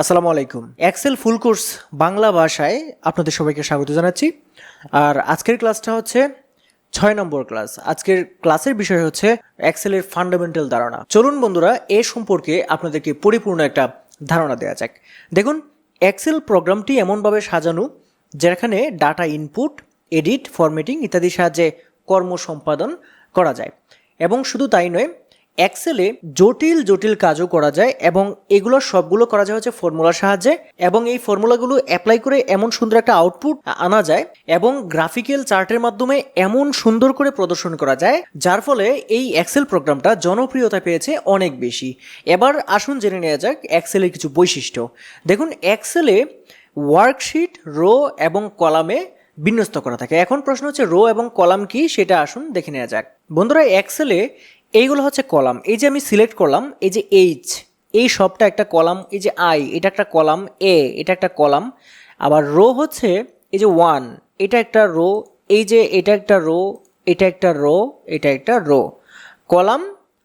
আসসালামু আলাইকুম। Excel full course Bangla ভাষায় আপনাদের সবাইকে স্বাগত জানাচ্ছি। আর আজকের ক্লাসটা হচ্ছে ছয় নম্বর ক্লাস আজকের ক্লাসের বিষয় হচ্ছে এক্সেলের ফান্ডামেন্টাল ধারণা। চলুন বন্ধুরা, এ সম্পর্কে আপনাদেরকে পরিপূর্ণ একটা ধারণা দেওয়া যাক। দেখুন এক্সেল প্রোগ্রামটি এমনভাবে সাজানো, যেখানে ডাটা ইনপুট এডিট ফরম্যাটিং ইত্যাদির সাহায্যে কর্ম সম্পাদন করা যায়। এবং শুধু তাই নয় এক্সেলে জটিল জটিল কাজও করা যায় এবং এগুলো সবগুলো করা যায় হচ্ছে ফর্মুলার সাহায্যে এবং এই ফর্মুলাগুলো অ্যাপ্লাই করে এমন সুন্দর একটা আউটপুট আনা যায় এবং গ্রাফিক্যাল চার্টের মাধ্যমে এমন সুন্দর করে প্রদর্শন করা যায়, যার ফলে এই এক্সেল প্রোগ্রামটা জনপ্রিয়তা পেয়েছে অনেক বেশি। এবার আসুন জেনে নেওয়া যাক এক্সেলের কিছু বৈশিষ্ট্য। দেখুন এক্সেলে ওয়ার্কশিট রো এবং কলামে বিন্যস্ত করা থাকে। এখন প্রশ্ন হচ্ছে রো এবং কলাম কি? সেটা আসুন দেখে নেওয়া যাক। বন্ধুরা এক্সেলে এইগুলো হচ্ছে কলাম। এই যে আমি সিলেক্ট করলাম, এই যে এইচ এই সবটা একটা কলাম, এই যে আই এটা একটা কলাম এ এটা একটা কলাম। আবার রো হচ্ছে এই যে ওয়ান এটা একটা রো এই যে এটা একটা রো এটা একটা রো এটা একটা রো কলাম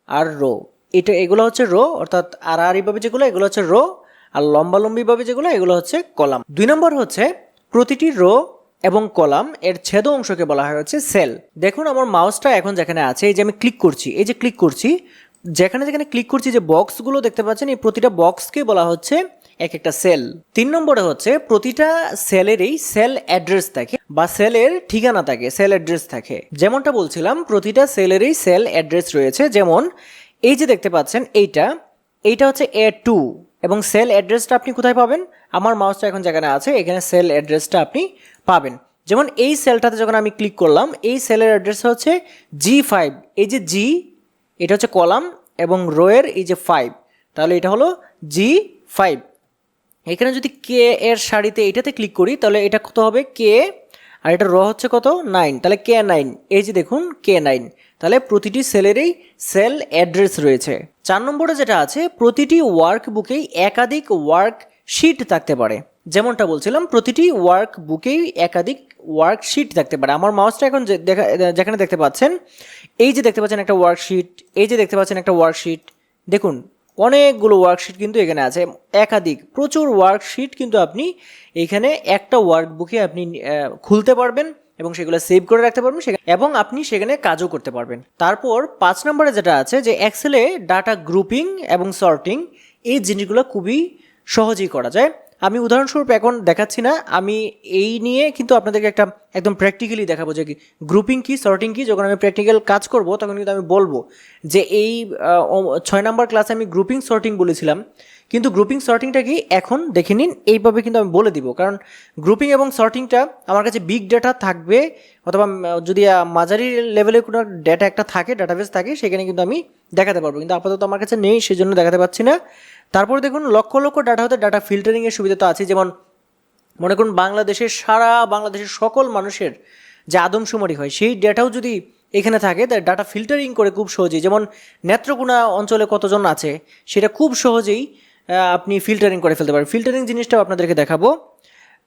আর রো এটা, এগুলো হচ্ছে রো অর্থাৎ আড়াআড়িভাবে যেগুলো, এগুলো হচ্ছে রো আর লম্বালম্বিভাবে যেগুলো, এগুলো হচ্ছে কলাম। দুই নম্বর হচ্ছে প্রতিটি রো এবং কলাম এর ছেদ অংশকে বলা হয় হচ্ছে সেল। দেখুন আমার মাউসটা এখন যেখানে আছে, এই যে আমি ক্লিক করছি, এই যে ক্লিক করছি, যেখানে যেখানে ক্লিক করছি যে বক্সগুলো দেখতে পাচ্ছেন, এই প্রতিটা বক্সকে বলা হচ্ছে এক একটা সেল। তিন নম্বরে হচ্ছে প্রতিটা সেলেরই সেল অ্যাড্রেস থাকে বা সেলের ঠিকানা থাকে, সেল অ্যাড্রেস থাকে। যেমনটা বলছিলাম, প্রতিটা সেলেরই সেল অ্যাড্রেস রয়েছে, যেমন এই যে দেখতে পাচ্ছেন, এইটা এইটা হচ্ছে এ টু এবং সেল অ্যাড্রেসটা আপনি কোথায় পাবেন? আমার মাউসটা এখন যেখানে আছে, এখানে সেল অ্যাড্রেসটা আপনি পাবেন। যেমন এই সেলটাতে যখন আমি ক্লিক করলাম, এই সেলের অ্যাড্রেস হচ্ছে জি ফাইভ এই যে জি এটা হচ্ছে কলাম এবং রোয়ের এই যে ফাইভ তাহলে এটা হলো জি ফাইভ এখানে যদি কে এর শাড়িতে এটাতে ক্লিক করি, তাহলে এটা কত হবে? কে আর এটা র হচ্ছে কত? নাইন তাহলে কে নাইন এই যে দেখুন কে নাইন তাহলে প্রতিটি সেলেরই সেল অ্যাড্রেস রয়েছে। চার নম্বরে যেটা আছে, প্রতিটি ওয়ার্ক বুকেই একাধিক ওয়ার্ক শিট থাকতে পারে। যেমনটা বলছিলাম, প্রতিটি ওয়ার্ক বুকেই একাধিক ওয়ার্কশিট থাকতে পারে। আমার মাউসটা এখন যেখানে দেখতে পাচ্ছেন, এই যে দেখতে পাচ্ছেন একটা ওয়ার্কশিট এই যে দেখতে পাচ্ছেন একটা ওয়ার্কশিট দেখুন, অনেকগুলো ওয়ার্কশিট কিন্তু এখানে আছে। একাধিক, প্রচুর ওয়ার্কশিট কিন্তু আপনি এখানে একটা ওয়ার্ক বুকে আপনি খুলতে পারবেন এবং সেগুলো সেভ করে রাখতে পারবেন, সেখানে, এবং আপনি সেখানে কাজও করতে পারবেন। তারপর পাঁচ নম্বরে যেটা আছে, যে এক্সেলে ডাটা গ্রুপিং এবং সর্টিং এই জিনিসগুলো খুবই সহজেই করা যায়। আমি উদাহরণস্বরূপ এখন দেখাচ্ছি না। আমি এই নিয়ে কিন্তু আপনাদেরকে একটা একদম প্র্যাকটিক্যালি দেখাবো যে গ্রুপিং কি সর্টিং কি যখন আমি প্র্যাকটিক্যাল কাজ করব, তখন কিন্তু আমি বলব যে এই ছয় নম্বর ক্লাসে আমি গ্রুপিং সর্টিং বলেছিলাম। কিন্তু গ্রুপিং সর্টিংটা কি এখন দেখে নিন, এইভাবে কিন্তু আমি বলে দিব। কারণ গ্রুপিং এবং সর্টিংটা আমার কাছে বিগ ডেটা থাকবে, অথবা যদি মাঝারি লেভেলের কোনো ডেটা একটা থাকে ডাটাবেস থাকে, সেখানে কিন্তু আমি দেখাতে পারব। কিন্তু আপাতত আমার কাছে নেই সেই জন্য দেখাতে পাচ্ছি না। তারপরে দেখুন, লক্ষ লক্ষ ডাটা হতে ডাটা ফিল্টারিংয়ের সুবিধা তো আছে যেমন মনে করুন বাংলাদেশের সারা বাংলাদেশের সকল মানুষের যে আদমশুমারি হয়, সেই ডেটাও যদি এখানে থাকে তার ডাটা ফিল্টারিং করে খুব সহজেই, যেমন নেত্রকোনা অঞ্চলে কতজন আছে, সেটা খুব সহজেই আপনি ফিল্টারিং করে ফেলতে পারেন। ফিল্টারিং জিনিসটাও আপনাদেরকে দেখাবো।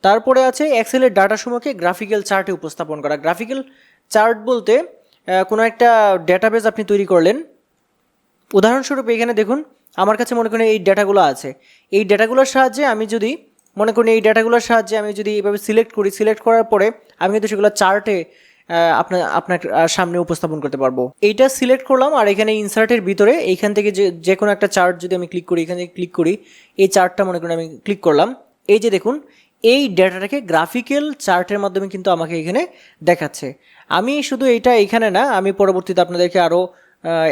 তারপরে আছে এক্সেলের ডাটা সমূহকে গ্রাফিক্যাল চার্টে উপস্থাপন করা। গ্রাফিক্যাল চার্ট বলতে কোনো একটা ডেটাবেস আপনি তৈরি করলেন। উদাহরণস্বরূপ এখানে দেখুন, আমার কাছে মনে করেন এই ডেটাগুলো আছে। এই ডেটাগুলোর সাহায্যে আমি যদি মনে করি এই ডেটাগুলোর সাহায্যে আমি যদি এইভাবে সিলেক্ট করি সিলেক্ট করার পরে আমি কিন্তু সেগুলো চার্টে আপনার আপনার সামনে উপস্থাপন করতে পারব। এইটা সিলেক্ট করলাম আর এখানে ইনসার্টের ভিতরে এইখান থেকে যে কোনো একটা চার্ট যদি আমি ক্লিক করি, এখানে ক্লিক করি, এই চার্টটা মনে করেন আমি ক্লিক করলাম। এই যে দেখুন, এই ডেটাটাকে গ্রাফিক্যাল চার্টের মাধ্যমে কিন্তু আমাকে এখানে দেখাচ্ছে। আমি শুধু এইটা এখানে না, আমি পরবর্তীতে আপনাদেরকে আরও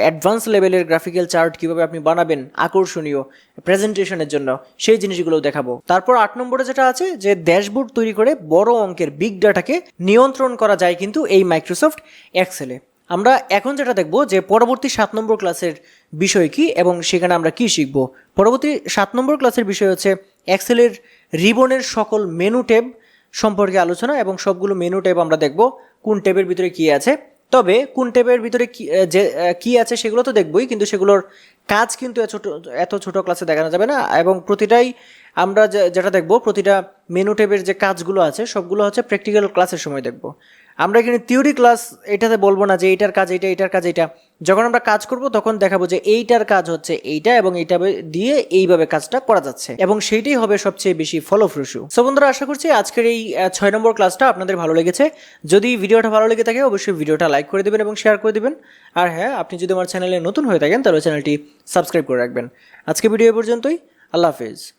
অ্যাডভান্স লেভেলের গ্রাফিক্যাল চার্ট কীভাবে আপনি বানাবেন, আকর্ষণীয় প্রেজেন্টেশনের জন্য, সেই জিনিসগুলো দেখাবো। তারপর আট নম্বরে যেটা আছে, যে ড্যাশবোর্ড তৈরি করে বড় অঙ্কের বিগ ডাটাকে নিয়ন্ত্রণ করা যায় কিন্তু এই মাইক্রোসফট এক্সেলে আমরা এখন যেটা দেখব, যে পরবর্তী সাত নম্বর ক্লাসের বিষয় কি এবং সেখানে আমরা কি শিখব? পরবর্তী সাত নম্বর ক্লাসের বিষয় হচ্ছে এক্সেলের রিবনের সকল মেনু ট্যাব সম্পর্কে আলোচনা এবং সবগুলো মেনু ট্যাব আমরা দেখব, কোন ট্যাবের ভিতরে কী আছে। তবে কোন টেপের ভিতরে কি যে কী আছে সেগুলো তো দেখবই, কিন্তু সেগুলোর কাজ কিন্তু এত ছোট এত ছোট ক্লাসে দেখানো যাবে না। এবং প্রতিটাই আমরা যেটা দেখব, প্রতিটা মেনু টেপের যে কাজগুলো আছে, সবগুলো হচ্ছে প্র্যাকটিক্যাল ক্লাসের সময় দেখব। আমরা এখানে থিওরি ক্লাস এটাতে বলব না যে এইটার কাজ এটা এটার কাজ এটা যখন আমরা কাজ করব, তখন দেখাবো যে এইটার কাজ হচ্ছে এইটা এবং এইটা দিয়ে এইভাবে কাজটা করা যাচ্ছে। এবং সেইটাই হবে সবচেয়ে বেশি ফলপ্রসূ। সো বন্ধুরা, আশা করছি আজকের এই ছয় নম্বর ক্লাসটা আপনাদের ভালো লেগেছে। যদি ভিডিওটা ভালো লেগে থাকে, অবশ্যই ভিডিওটা লাইক করে দেবেন এবং শেয়ার করে দেবেন। আর হ্যাঁ আপনি যদি আমার চ্যানেলে নতুন হয়ে থাকেন, তাহলে চ্যানেলটি সাবস্ক্রাইব করে রাখবেন। আজকে ভিডিও পর্যন্তই। আল্লাহ হাফেজ।